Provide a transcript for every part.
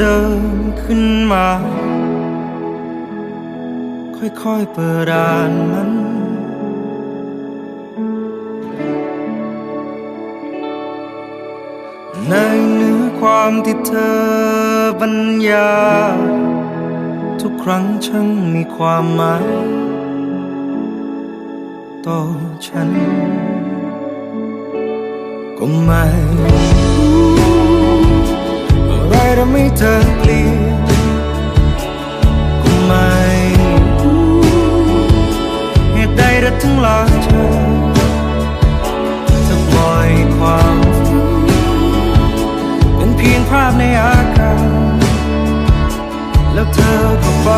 เดินขึ้นมา ค่อยๆเปิดอ่านมันในเนื้อความที่เธอบรรยา ทุกครั้งช่างมีความหมายต่อฉัน ก็ไม่ำให้เธอเปลี่ยนก็ไม่รู้เหตุใดเธอถึงลาเธอจะปล่อยความฝันเป็นเพียงภาพในอากาศแล้วเธอก็ไป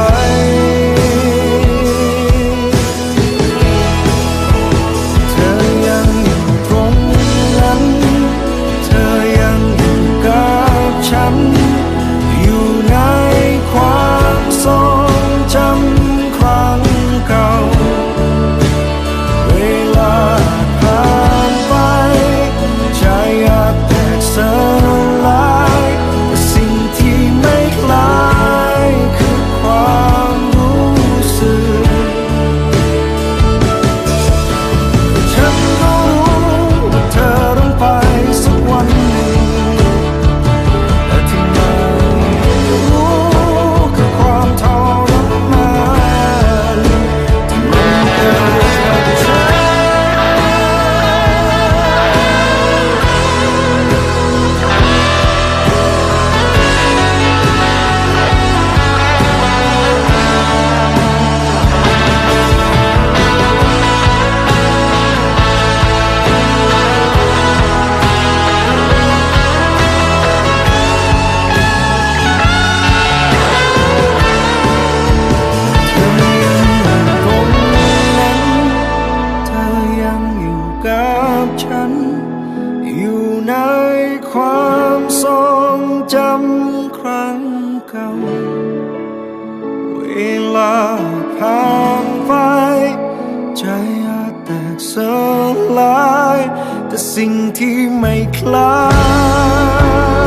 ฉัน อยู่ในความทรงจำครั้งเก่า เวลาผ่านไป ใจอาจแตกสลาย แต่สิ่งที่ไม่คล้าย